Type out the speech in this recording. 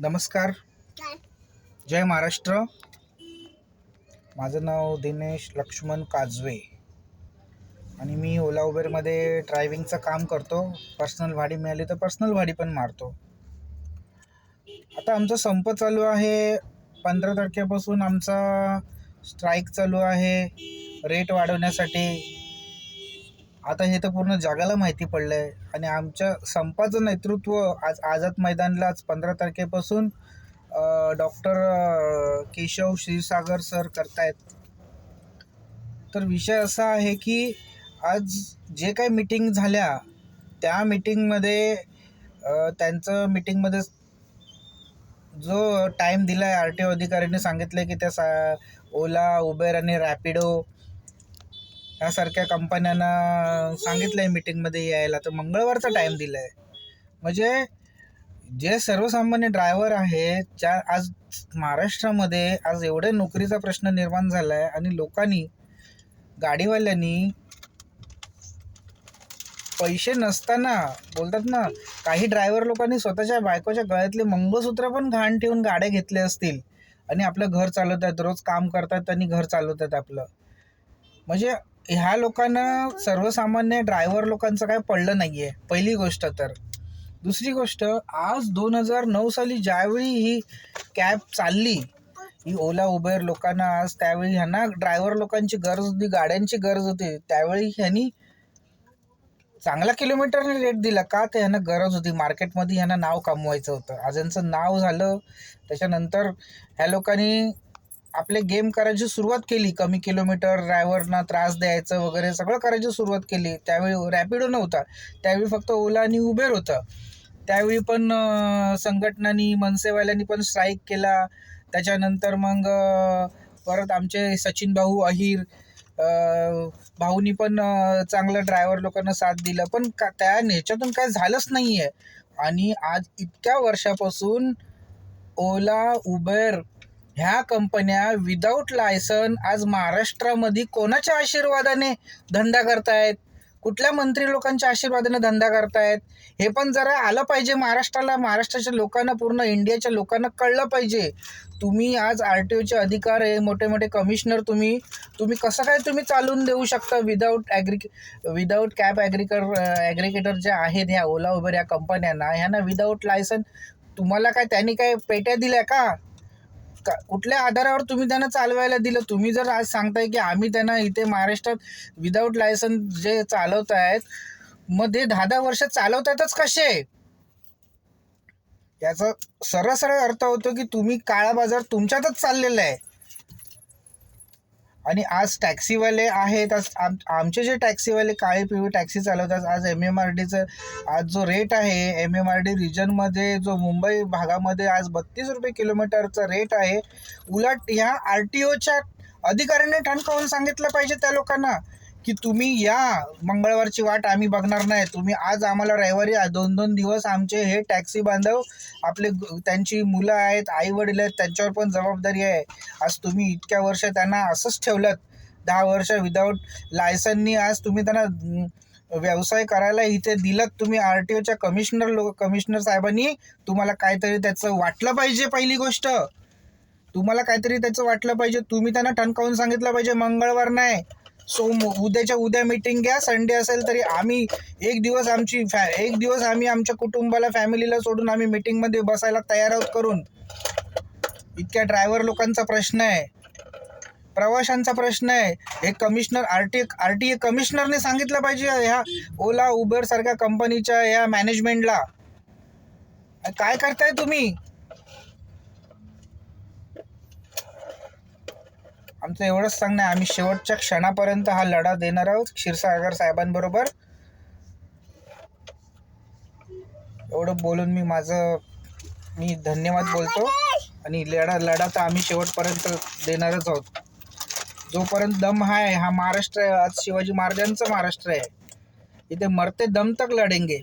नमस्कार. जय महाराष्ट्र. माझं नाव दिनेश लक्ष्मण काजवे. आणि मी ओला उबेरमध्ये ड्रायव्हिंगचं काम करतो. पर्सनल भाडी मिळाली तर पर्सनल भाडी पण मारतो. आता आमचा संप चालू आहे. पंधरा तारखेपासून आमचा स्ट्राईक चालू आहे. रेट वाढवण्यासाठी. आता हे तर पूर्ण जगाला माहिती पडलं आहे आणि आमच्या संपाचं नेतृत्व आज आझाद मैदानला आज पंधरा तारखेपासून डॉक्टर केशव क्षीरसागर सर करतायत. तर विषय असा आहे की आज जे काही मीटिंग झाल्या त्या मीटिंगमध्ये त्यांचं मिटिंगमध्ये जो टाईम दिला आहे आर टी ओ अधिकाऱ्यांनी सांगितलं की त्या सा ओला उबेर आणि रॅपिडो यासारख्या कंपन्यांना सांगितलं आहे मीटिंगमध्ये यायला. तर मंगळवारचा टाईम दिला आहे म्हणजे जे सर्वसामान्य ड्रायव्हर आहेत ज्या आज महाराष्ट्रामध्ये आज एवढे नोकरीचा प्रश्न निर्माण झाला आहे आणि लोकांनी गाडीवाल्यांनी पैसे नसताना बोलतात ना काही ड्रायव्हर लोकांनी स्वतःच्या बायकोच्या गळ्यातले मंगळसूत्र पण घाण ठेवून गाड्या घेतले असतील. आणि आपलं घर चालवतात रोज काम करतात आणि घर चालवतात आपलं. म्हणजे ह्या लोकांना सर्वसामान्य ड्रायव्हर लोकांचं काय पडलं नाही आहे पहिली गोष्ट तर. दुसरी गोष्ट आज दोन हजार नऊ साली ज्यावेळी ही कॅब चालली ही ओला उबेर लोकांना आज त्यावेळी ह्यांना ड्रायव्हर लोकांची गरज होती गाड्यांची गरज होती त्यावेळी ह्यांनी चांगला किलोमीटरने रेट दिला का ते ह्यांना गरज होती. मार्केटमध्ये ह्यांना नाव कमवायचं होतं. आज यांचं नाव झालं त्याच्यानंतर ह्या लोकांनी आपले गेम करायची सुरुवात केली. कमी किलोमीटर ड्रायव्हरना त्रास द्यायचं वगैरे सगळं करायची सुरुवात केली. त्यावेळी रॅपिडो नव्हता त्यावेळी फक्त ओला आणि उबेर होतं. त्यावेळी पण संघटनांनी मनसेवाल्यांनी पण स्ट्राईक केला. त्याच्यानंतर मग परत आमचे सचिन भाऊ अहिर भाऊनी पण चांगलं ड्रायव्हर लोकांना साथ दिलं. पण का त्या ह्याच्यातून काय झालंच नाही आहे आणि आज इतक्या वर्षापासून ओला उबेर ह्या कंपन्या विदाऊट लायसन आज महाराष्ट्रामध्ये कोणाच्या आशीर्वादाने धंदा करतायत? कुठल्या मंत्री लोकांच्या आशीर्वादाने धंदा करतायत? हे पण जरा आलं पाहिजे महाराष्ट्राला. महाराष्ट्राच्या लोकांना पूर्ण इंडियाच्या लोकांना कळलं पाहिजे. तुम्ही आज आर टी ओचे अधिकार आहे मोठे मोठे कमिशनर तुम्ही. तुम्ही कसं काय तुम्ही चालून देऊ शकता विदाऊट ॲग्री विदाऊट कॅब ॲग्रिकर ॲग्रिकेटर जे आहेत ह्या ओला उबर या कंपन्यांना ह्यांना विदाऊट लायसन तुम्हाला काय त्यांनी काय पेट्या दिल्या का? कुठल्या आधारावर तुम्ही त्यांना चालवायला दिलं? तुम्ही जर आज सांगताय की आम्ही त्यांना इथे महाराष्ट्रात विदाऊट लायसन जे चालवत आहेत मग ते दहा दहा वर्ष चालवतातच कसे? याचा सरळ सरळ अर्थ होतो की तुम्ही काळा बाजार तुमच्यातच चाललेला आहे. आणि आज टॅक्सीवाले आहेत आज आम आमचे जे टॅक्सीवाले काळे पिवळे टॅक्सी चालवतात आज एम एम आर डीचं आज जो रेट आहे एम एम आर डी रिजनमध्ये जो मुंबई भागामध्ये आज बत्तीस रुपये किलोमीटरचा रेट आहे उलट ह्या आर टी ओच्या अधिकाऱ्यांनी ठणकावून सांगितलं पाहिजे त्या लोकांना. की तुम्ही या. मंगळवारची वाट आम्ही बघणार नाही. तुम्ही आज आम्हाला रविवारी दोन दोन दिवस आमचे हे टॅक्सी बांधव आपले त्यांची मुलं आहेत आई वडील आहेत त्यांच्यावर पण जबाबदारी आहे. आज तुम्ही इतक्या वर्ष त्यांना असंच ठेवलं दहा वर्ष विदाऊट लायसननी आज तुम्ही त्यांना व्यवसाय करायला इथे दिलं तुम्ही आर टी ओच्या कमिशनर लोक कमिशनर साहेबांनी तुम्हाला काहीतरी त्याचं वाटलं पाहिजे पहिली गोष्ट. तुम्हाला काहीतरी त्याचं वाटलं पाहिजे. तुम्ही त्यांना ठणकावून सांगितलं पाहिजे मंगळवार नाही. सो उद्याच्या उद्या मीटिंग घ्या. संडे असेल तरी आम्ही एक दिवस आमची फॅ एक दिवस आम्ही आमच्या कुटुंबाला फॅमिलीला सोडून आम्ही मीटिंगमध्ये बसायला तयार आहोत करून. इतक्या ड्रायव्हर लोकांचा प्रश्न आहे. प्रवाशांचा प्रश्न आहे. हे commissioner R T R T A कमिशनरने सांगितलं पाहिजे ह्या ओला उबेर सारख्या कंपनीच्या ह्या मॅनेजमेंटला काय करताय तुम्ही? आमचं एवढंच सांगणं आहे आम्ही शेवटच्या क्षणापर्यंत हा लढा देणार आहोत क्षीरसागर साहेबांबरोबर. एवढं बोलून मी माझं मी धन्यवाद बोलतो. आणि लढा लढा तर आम्ही शेवटपर्यंत देणारच आहोत. जोपर्यंत दम आहे हा महाराष्ट्र आहे आज शिवाजी महाराजांचा महाराष्ट्र आहे. इथे मरते दम तक लढेंगे.